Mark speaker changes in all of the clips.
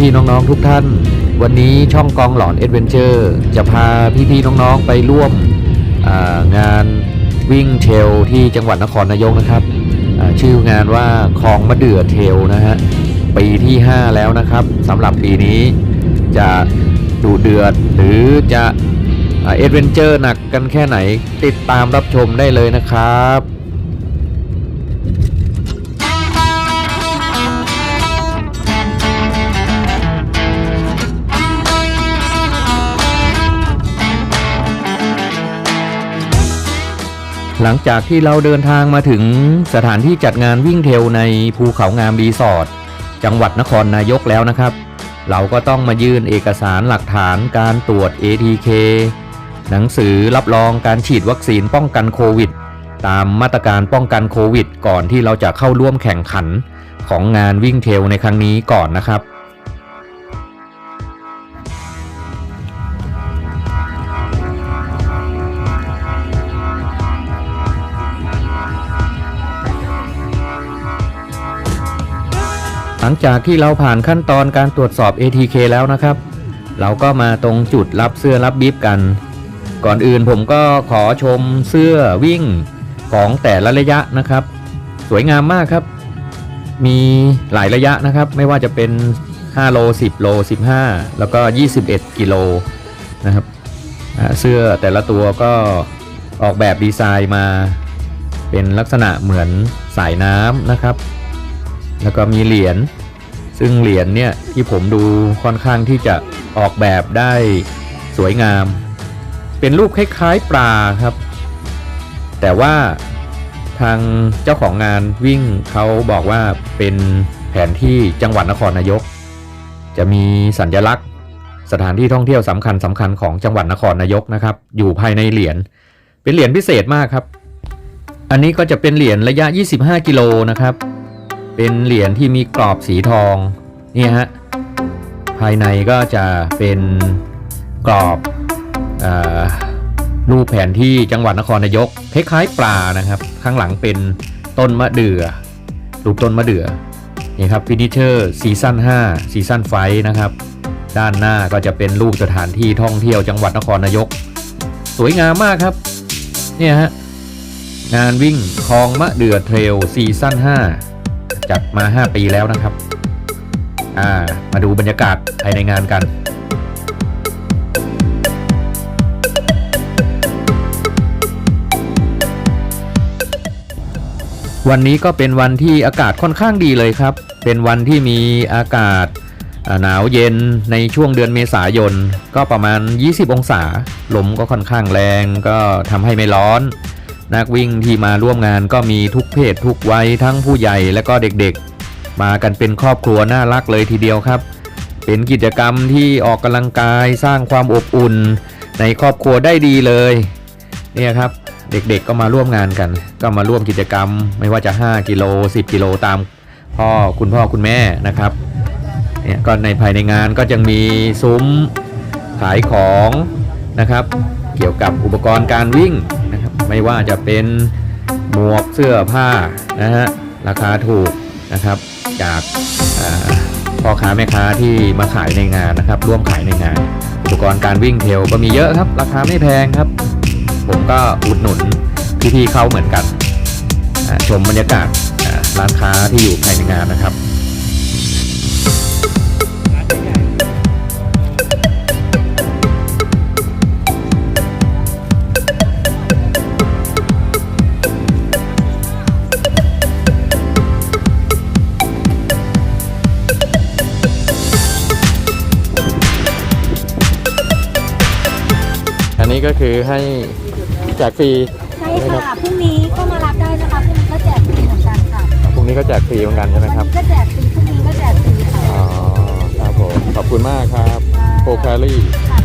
Speaker 1: พี่ๆน้องๆทุกท่าน วันนี้ช่องกองหลอนเอ็ดเวนเจอร์จะพาพี่ๆน้องๆไปร่วมางานวิ่งเทลที่จังหวัดนครนายกนะครับชื่องานว่าคลองมะเดื่อเทลนะฮะปีที่ 5 แล้วนะครับสำหรับปีนี้จะดูเดือดหรือจะเอ็ดเวนเจอร์หนักกันแค่ไหนติดตามรับชมได้เลยนะครับ หลังจากที่เราเดินทางมาถึงสถานที่จัดงานวิ่งเทลในภูเขางามรีสอร์ทจังหวัดนครนายกแล้วนะครับ เราก็ต้องมายื่นเอกสารหลักฐานการตรวจ ATK หนังสือรับรองการฉีดวัคซีนป้องกันโควิด ตามมาตรการป้องกันโควิด ก่อนที่เราจะเข้าร่วมแข่งขันของงานวิ่งเทลในครั้งนี้ก่อนนะครับ หลังจากที่เราผ่านขั้นตอนการตรวจสอบ ATK แล้วนะครับ เราก็มาตรงจุดรับเสื้อรับบีบกัน ก่อนอื่นผมก็ขอชมเสื้อวิ่งของแต่ละระยะนะครับ สวยงามมากครับ มีหลายระยะนะครับ ไม่ว่าจะเป็น 5 โล 10 โล 15 แล้วก็ 21 กิโลนะครับเสื้อแต่ละตัวก็ออกแบบดีไซน์มา เป็นลักษณะเหมือนสายน้ำนะครับ แล้วก็มีเหรียญซึ่งเหรียญเนี่ยที่ผมดูค่อนข้างที่จะออกแบบได้สวยงาม เป็นรูปคล้ายๆปลาครับ แต่ว่าทางเจ้าของงานวิ่งเขาบอกว่าเป็นแผนที่จังหวัดนครนายก จะมีสัญลักษณ์ สถานที่ท่องเที่ยวสำคัญสำคัญของจังหวัดนครนายกนะครับ อยู่ภายในเหรียญเป็นเหรียญพิเศษมากครับ อันนี้ก็จะเป็นเหรียญระยะ 25 กิโลนะครับ เป็นเหรียญที่มีกรอบสีทองเนี่ยฮะภายในก็จะเป็นกรอบอรูปแผนที่จังหวัดนครนายกคล้ายๆปลานะครับ ข้างหลังเป็นต้นมะเดื่อรูปต้นมะเดื่อนี่ครับฟินิเชอร์ซีซั่น5ซีซั่นไฟนะครับ ด้านหน้าก็จะเป็นรูปสถานที่ท่องเที่ยวจังหวัดนครนายก สวยงามมากครับเนี่ยฮะงานวิ่งคลองมะเดื่อเทรลซีซั่น5 จัดมา 5 ปีแล้วนะครับ อ่า มาดูบรรยากาศภายในงานกันวันนี้ก็เป็นวันที่อากาศค่อนข้างดีเลยครับ เป็นวันที่มีอากาศาหนาวเย็นในช่วงเดือนเมษายน ก็ประมาณ 20 องศา ลมก็ค่อนข้างแรงก็ทำให้ไม่ร้อน นักวิ่งที่มาร่วมงานก็มีทุกเพศทุกวัยทั้งผู้ใหญ่และก็เด็กๆ มากันเป็นครอบครัวน่ารักเลยทีเดียวครับ เป็นกิจกรรมที่ออกกำลังกายสร้างความอบอุ่น ในครอบครัวได้ดีเลยเนี่ยครับเด็กๆก็มาร่วมงานกัน ก็มาร่วมกิจกรรม ไม่ว่าจะ 5 กิโล 10 กิโลตามพ่อคุณพ่อคุณแม่นะครับเนี่ยก็ในภายในงานก็ยังมีซุ้มขายของนะครับ เกี่ยวกับอุปกรณ์การวิ่ง ไม่ว่าจะเป็นหมวกเสื้อผ้านะฮะราคาถูกนะครับ จากพ่อค้าแม่ค้าที่มาขายในงานนะครับ ร่วมขายในงาน อุปกรณ์การวิ่งเทลก็มีเยอะครับ ราคาไม่แพงครับ ผมก็อุดหนุนพี่ๆเขาเหมือนกันชมบรรยากาศร้านค้าที่อยู่ภายในงานนะครับ ก็คือให้แจกฟรี
Speaker 2: ใช่ค่ะ พรุ่งนี้ก็มารับได้นะคะ พรุ่งนี้ก็แจกฟรีเหมือนกันค่ะ
Speaker 1: พรุ่งนี้ก็แจกฟรีเหมือนกันใช่ไหมครับ
Speaker 2: วันนี้ก็แจกฟรี พรุ่งนี้ก็แจกฟรีค่ะ
Speaker 1: อ๋อ ครับผม ขอบคุณมากครับ โคแคลรี่
Speaker 3: ค่ะ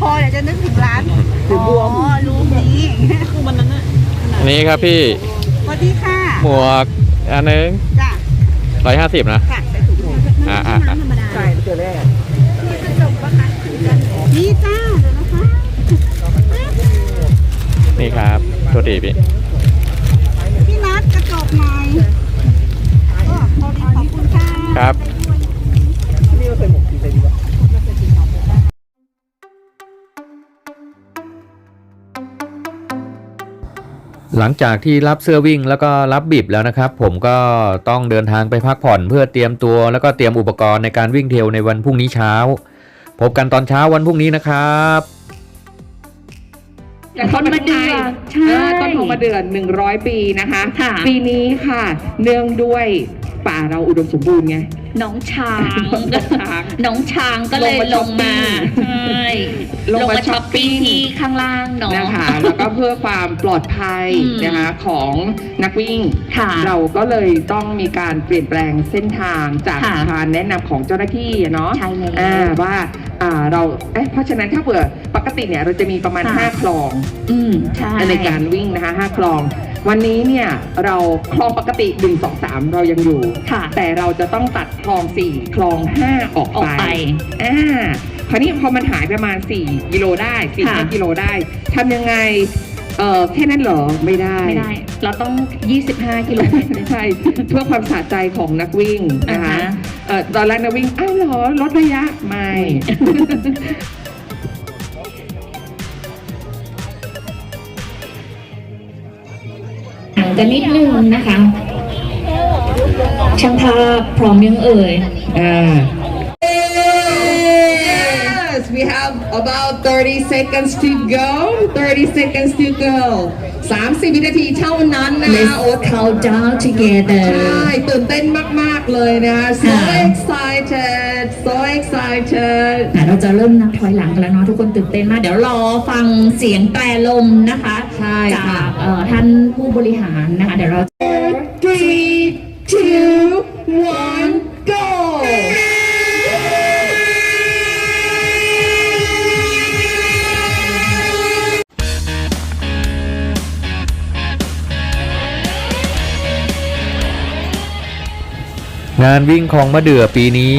Speaker 4: พอเดี๋ยวจะนึกถึงร้าน
Speaker 3: เดี๋ยวบวม
Speaker 4: อ๋อรู้นี้
Speaker 1: อันนี้ครับพี่
Speaker 4: สวัสดีค่ะ
Speaker 1: หมวกอันหนึง
Speaker 4: จ้ะ
Speaker 1: ร้อยห้าสิบนะ
Speaker 4: ค่ะใส่ถุง
Speaker 1: อ่าอ่าอ่า
Speaker 3: ใช่ตัวแรก
Speaker 4: นี่จ้าเดี๋ยวนะคะ
Speaker 1: นี่ครับโทษทีพี่
Speaker 4: พี่นัดกระจกหน่อยโอ้พอดีขอบคุณค่ะ
Speaker 1: ครับ
Speaker 3: ห
Speaker 1: ลังจากที่รับเสื้อวิ่งแล้วก็รับบิบแล้วนะครับ ผมก็ต้องเดินทางไปพักผ่อนเพื่อเตรียมตัว แล้วก็เตรียมอุปกรณ์ในการวิ่งเทรลในวันพรุ่งนี้เช้า พบกันตอนเช้าวันพรุ่งนี้นะครับ
Speaker 5: จากต้นมะเดือใช่ต้นของมะเดือหนึ่งร้อยปีนะคะ
Speaker 2: ค่ะ
Speaker 5: ปีนี้ค่ะ เนื่องด้วย ป่าเราอุดมสมบูรณ์ไง
Speaker 2: น้องช้าง
Speaker 5: น้องช้าง
Speaker 2: น้องช้างก็เลย
Speaker 5: ล
Speaker 2: ล
Speaker 5: ง
Speaker 2: ง
Speaker 5: มา
Speaker 2: มาใช่
Speaker 5: ลงมา
Speaker 2: ช้อปปิ้ง
Speaker 5: ช้อปปิ้ง
Speaker 2: ที่ข้างล่างเนาะ
Speaker 5: นะคะแล้วก็เพื่อความปลอดภัย
Speaker 2: อืม
Speaker 5: นะคะของนักวิ่ง
Speaker 2: ค่ะ
Speaker 5: เราก็เลยต้องมีการเปลี่ยนแปลงเส้นทางจาก
Speaker 2: ค่ะ
Speaker 5: การแนะนำของเจ้าหน้าที่อะเนาะ
Speaker 2: ใช่แล้ว
Speaker 5: อ่าว่าอ่าเราเอ๊ะเพราะฉะนั้นถ้าเผื่อปกติเนี่ยเราจะมีประมาณ
Speaker 2: ค่ะ
Speaker 5: 5คลอง
Speaker 2: อืมใช่
Speaker 5: ในการวิ่งนะคะ5คลอง วันนี้เนี่ยเราคลองปกติ 1 2 3 เรายังอยู่
Speaker 2: ค่ะ
Speaker 5: แต่เราจะต้องตัดคลอง 4 คลอง 5 ออก
Speaker 2: ออก
Speaker 5: ไป
Speaker 2: ไป
Speaker 5: อ่าคราวนี้พอมันหายประมาณ 4 กิโลได้4
Speaker 2: ค่ะ
Speaker 5: กิโลได้ทำยังไงเออแค่นั้นเหรอไม่ได้
Speaker 2: ไม่ได้ เราต้อง 25 กิโลเมตรเลย
Speaker 5: ใช่เพื่อความสะใจของนักวิ่งนะคะ
Speaker 2: อ่าฮะ
Speaker 5: เออตอนแรกนักวิ่งอ้าวเหรอลดระยะไม่
Speaker 2: กันนิดนึงนะคะ ช่างภาพพร้อมยังเอ่ย
Speaker 5: อ่า
Speaker 3: Yes we have about 30 seconds to go 30 seconds to go 30 วินาทีเท่านั้นนะคะโอ้
Speaker 2: count down together
Speaker 3: ใช่ตื่นเต้นมาก ๆ เลยนะคะ so
Speaker 2: ค่ะ
Speaker 3: excited so excited
Speaker 2: อะเราจะเริ่มนับถอยหลังกันแล้วเนาะทุกคนตื่นเต้นมาก เดี๋ยวรอฟังเสียงแตรลมนะคะ
Speaker 3: ใช่
Speaker 2: จา
Speaker 3: ค่ะ
Speaker 2: กเอ่อท่านผู้บริหารนะคะ เดี๋ยวเรา
Speaker 3: three two one
Speaker 1: งานวิ่งของมะเดื่อปีนี้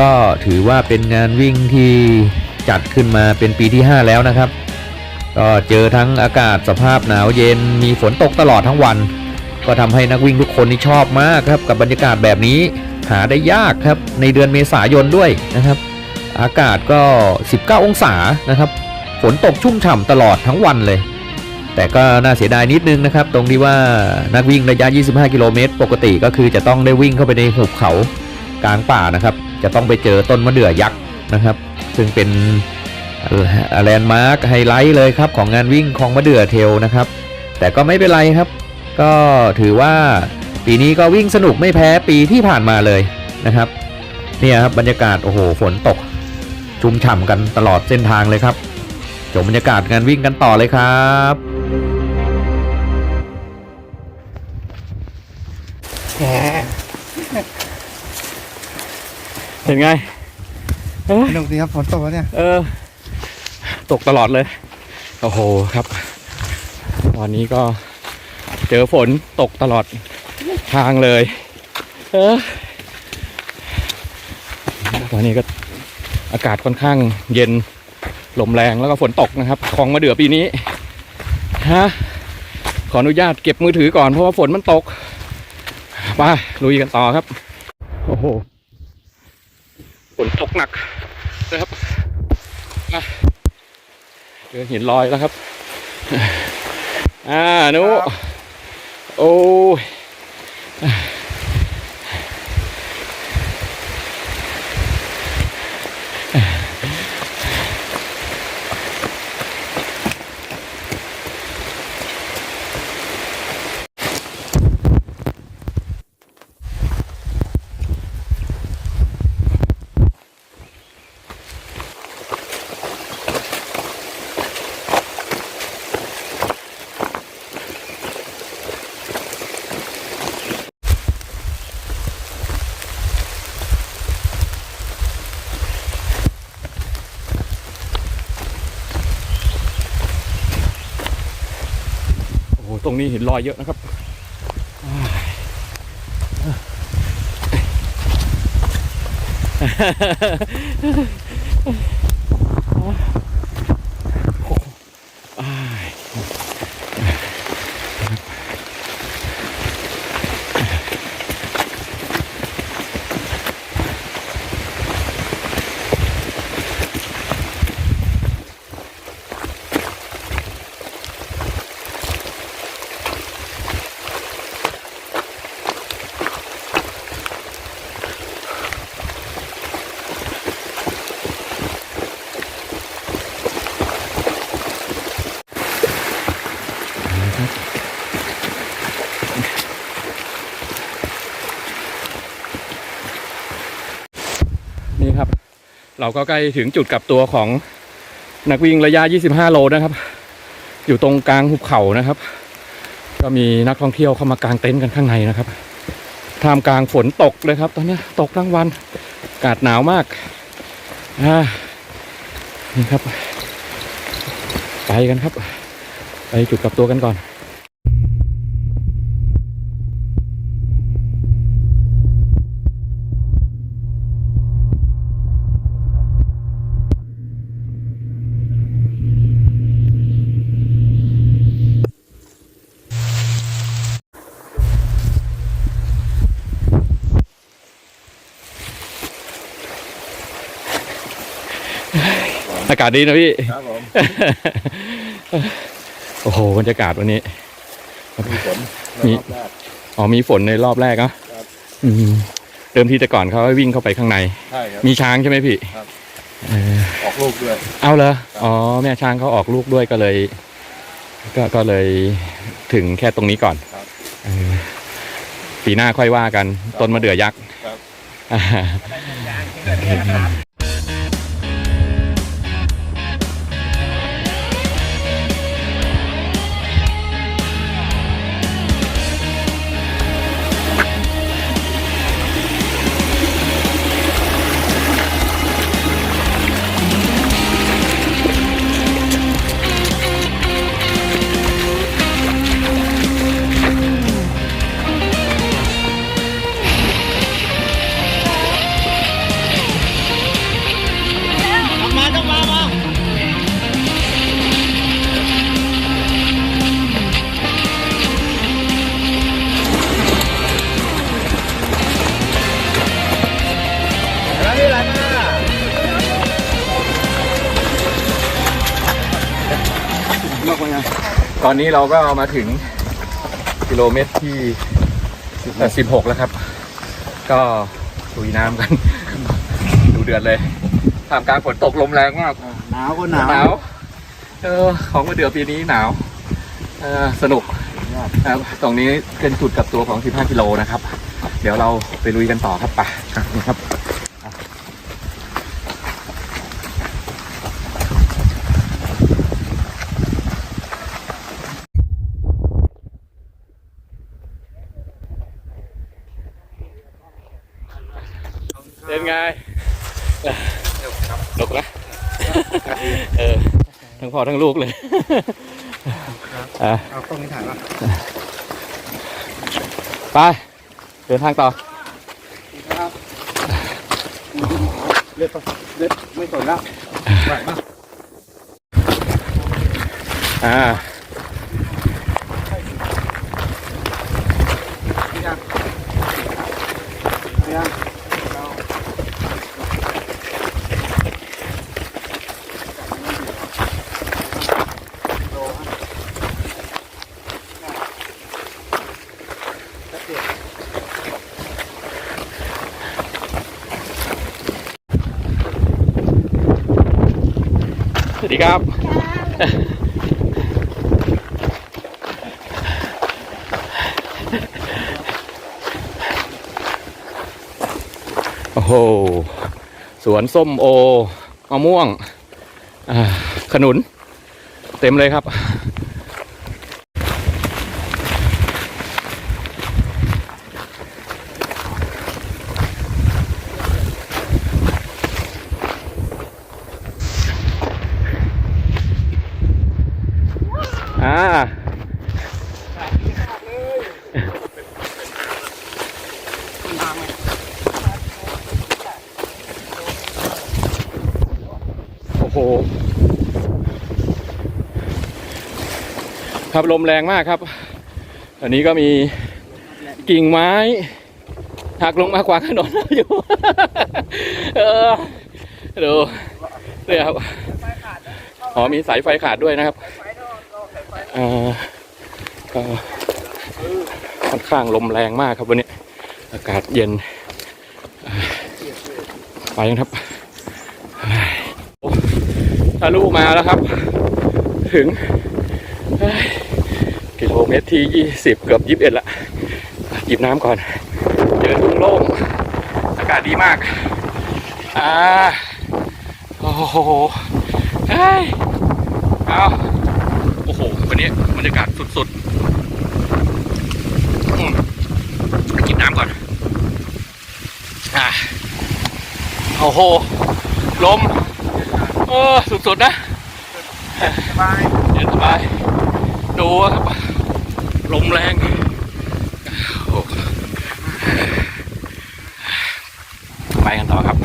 Speaker 1: ก็ถือว่าเป็นงานวิ่งที่จัดขึ้นมาเป็นปีที่ 5 แล้วนะครับ ก็เจอทั้งอากาศสภาพหนาวเย็นมีฝนตกตลอดทั้งวัน ก็ทำให้นักวิ่งทุกคนนี่ชอบมากครับกับบรรยากาศแบบนี้หาได้ยากครับในเดือนเมษายนด้วยนะครับ อากาศก็ 19 องศานะครับ ฝนตกชุ่มฉ่ำตลอดทั้งวันเลย แต่ก็น่าเสียดายนิดนึงนะครับ ตรงที่ว่านักวิ่งระยะ 25 กิโลเมตร ปกติก็คือจะต้องได้วิ่งเข้าไปในหุบเขากลางป่านะครับ จะต้องไปเจอต้นมะเดื่อยักษ์นะครับ ซึ่งเป็นแลนด์มาร์คไฮไลท์เลยครับของงานวิ่งของมะเดื่อเทลนะครับ แต่ก็ไม่เป็นไรครับ ก็ถือว่าปีนี้ก็วิ่งสนุกไม่แพ้ปีที่ผ่านมาเลยนะครับเนี่ยครับบรรยากาศโอ้โหฝนตก ชุ่มฉ่ำกันตลอดเส้นทางเลยครับชมบรรยากาศงานวิ่งกันต่อเลยครับ เห็นไง
Speaker 6: สนุกดีครับฝนตกแล้วเนี่ย
Speaker 1: เออ ตกตลอดเลย โอ้โหครับวันนี้ก็เจอฝนตกตลอดทางเลย เออ ตอนนี้ก็อากาศค่อนข้างเย็นลมแรงแล้วก็ฝนตกนะครับคลองมาเดือปีนี้ฮะขออนุญาตเก็บมือถือก่อนเพราะว่าฝนมันตก ไปลุยกันต่อครับ โอ้โหฝนตกหนักนะครับอะเจอหินลอยแล้วครับ อ่านุโอ้
Speaker 7: รงนี้เห็นรอยเยอะนะครับ เราก็ใกล้ถึงจุดกลับตัวของนักวิ่งระยะ 25 โลนะครับ อยู่ตรงกลางหุบเขานะครับ ก็มีนักท่องเที่ยวเข้ามากางเต็นท์กันข้างในนะครับท่ามกลางฝนตกเลยครับ ตอนนี้ตกทั้งวันอากาศหนาวมากนี่ครับ ไปกันครับ ไปจุดกลับตัวกันก่อนากาศดีนะพี่
Speaker 8: ครับผม
Speaker 7: โอ้โหบรรยากาศวันนี้
Speaker 8: มีฝน
Speaker 7: มี
Speaker 8: รอบแรก
Speaker 7: อ๋อมีฝนในรอบแรกเนอะ
Speaker 8: ครับ
Speaker 7: อืมเดิมทีแต่ก่อนเขาให้วิ่งเข้าไปข้างใน
Speaker 8: ใช่ครับ
Speaker 7: มีช้างใช่ไหมพี่
Speaker 8: ครับ
Speaker 7: เออ
Speaker 8: ออกลูกด้วย
Speaker 7: เอาเหรออ๋อแม่ช้างเขาออกลูกด้วยก็เลย ก็ก็เลยถึงแค่ตรงนี้ก่อน
Speaker 8: ครับ
Speaker 7: เออปีหน้าค่อยว่ากัน ต้นมะเดื่อยักษ์
Speaker 8: ครับ
Speaker 7: อ่า อนนี้เราก็มาถึงกิโลเมตรที่สิบหกแล้วครับ ก็ลุยน้ำกัน ดูเดือดเลยท่ามกลางฝนตกลมแรงมาก
Speaker 8: หนาวก็หนาว
Speaker 7: หนาวเออของมาเดือปีนี้หนาวเออสนุกครับตรงนี้เป็นจุดกลับตัวของ 15 กิโลนะครับ เดี๋ยวเราไปลุยกันต่อครับไปนี่ครับ เป็นไงหนุกนะเออ ทั้งพ่อทั้งลูกเลยอะ
Speaker 8: เอากล้องนี้ถ่ายมา
Speaker 7: ไปเดินทางต่อ
Speaker 8: เลือดเลือดไม่สนแล้วไหวมาก
Speaker 7: อ่า วัสดีครับ โอ้โห สวนส้มโอมะม่วงขนุน เต็มเลยครับ่าโอ้โห ครับลมแรงมากครับ อันนี้ก็มีกิ่งไม้หักลงมากว่าถนนอยู่ เออ ดูเนี่ยครับ อ๋อมีสายไฟขาดด้วยนะครับ ค่อนข้างลมแรงมากครับวันนี้ อากาศเย็นไปกันครับทะลุมาแล้วครับ ถึงกิโลเมตรที่ยี่สิบเกือบยี่สิบเอ็ดละหยิบน้ำก่อน เจอทุ่งโล่งอากาศดีมาก อ่า โอ้โหเฮ้ยเอา บรรยากาศสุดๆกินน้ำก่อน อ่าโอ้โห ลม เออ สุดๆนะ
Speaker 8: สบาย
Speaker 7: เย็นสบาย ดูครับ ลมแรงไปกันต่อครับ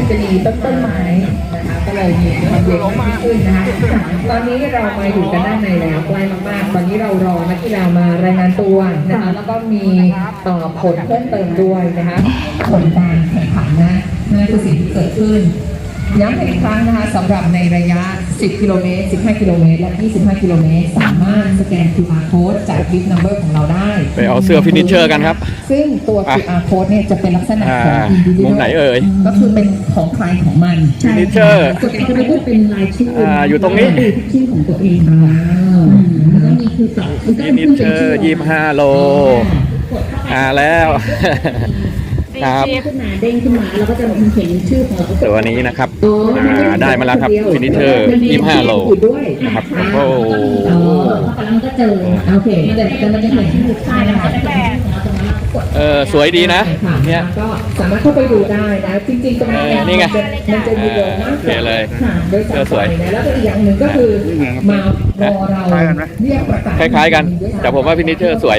Speaker 5: มันจะมีต้นต้นไม้นะคะก็เลยมีความเย็นมากขึ้นนะคะตอนนี้เรามาอยู่กันด้านในแล้วใกล้มากๆ ตอนนี้เรารอนักกีฬามารายงานตัวนะคะแล้วก็มีต่อผลเพิ่มเติมด้วยนะคะผลการแข่งขันนะนั่นคือสิ่งที่เกิดขึ้นย้ำอีกครั้งนะคะสำหรับในระยะ 10 กิโลเมตร 15 กิโลเมตร และ 25 กิโลเมตร สามารถสแกน QR code จากบิ n นัมเบอร์ของเราได้
Speaker 7: ไปเอาเสื้อ finisher กันครับ
Speaker 5: ซึ่งตัว
Speaker 7: อะ
Speaker 5: QR code เนี่ยจะเป็นลักษณะของ
Speaker 7: อ่า
Speaker 5: individual
Speaker 7: มุมไหนเอ่ย
Speaker 5: ก็คือเป็นของใครของมัน
Speaker 7: finisher
Speaker 5: ส่วนตัวนี้ก็เป็นรายชื่อ
Speaker 7: อ่าอยู่ตรงนี้
Speaker 5: ชื่อของตัวเองอ่าแล้วก็มีคือต่อ
Speaker 7: ฟินิชเชอร์ยี่ห้าโลมาแล้ว ครับ
Speaker 2: ขึ้นมาเด้งขึ้นมาแล้วก็จะเห็นชื่อของเรา
Speaker 7: ตัวนี้นะครับอ่าได้มาแล้วครับฟินิชเชอร์ยี่ห้าโล
Speaker 5: ด้วย
Speaker 7: นะครับ
Speaker 5: อ่า
Speaker 7: โอ้โห
Speaker 2: เข้าไปแล้วมันก็เจอ
Speaker 5: โอเคแต่แต่มันจะเห็นชื่อใช่นะคะ
Speaker 7: เออสวยดีนะ
Speaker 5: ค่ะ
Speaker 7: เนี่ย
Speaker 5: ก็สามารถเข้าไปดูได้นะจริงๆตรงนี้
Speaker 7: เออนี่ไง
Speaker 5: มันจะมีเยอะมาก
Speaker 7: โอเคเลย
Speaker 5: ค่ะโดย
Speaker 7: เออสวย
Speaker 5: นะแล้วก็อีกอย่างหนึ่งก็คือมารอเราเรียกประกาศ
Speaker 7: คล้ายๆกัน แต่ผมว่า finisher สวย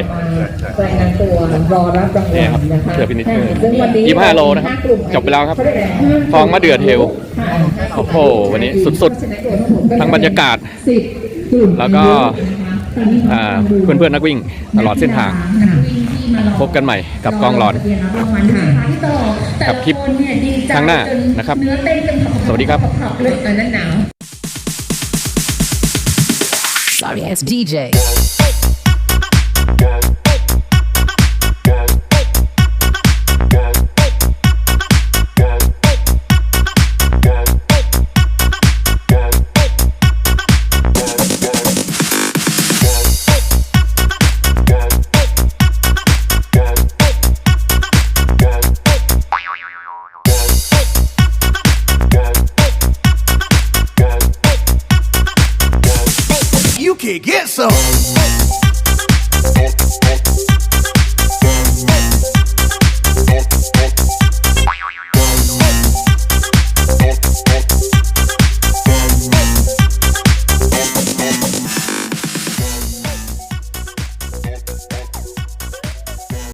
Speaker 5: รายงานตัวรอรับราง
Speaker 7: เนี่
Speaker 5: วั
Speaker 7: ยครับ
Speaker 5: ลนะคะ
Speaker 7: เสื้อ finisher
Speaker 5: ซึ่งวันนี้
Speaker 7: ยี่สิบห้าโลนะครับ
Speaker 5: ห้ากลุ่ม
Speaker 7: จบไปแล้วครับ
Speaker 5: เขาเรียกอะไรห้ากลุ่
Speaker 7: ทองมะเดื่อเทล
Speaker 5: ค่ะ
Speaker 7: โอ้โหวันนี้สุดๆทั้งบรรยากาศ
Speaker 5: สิบกลุ่ม
Speaker 7: แล้วก็อ่าเพื่อนๆนักวิ่งตลอดเส้นทาง พบกันใหม่กับกองหลอนกับคลิปข้างหน้านะครับ สวัสดีครับ
Speaker 5: อันนั้นหนาว
Speaker 9: Sorry ass DJ.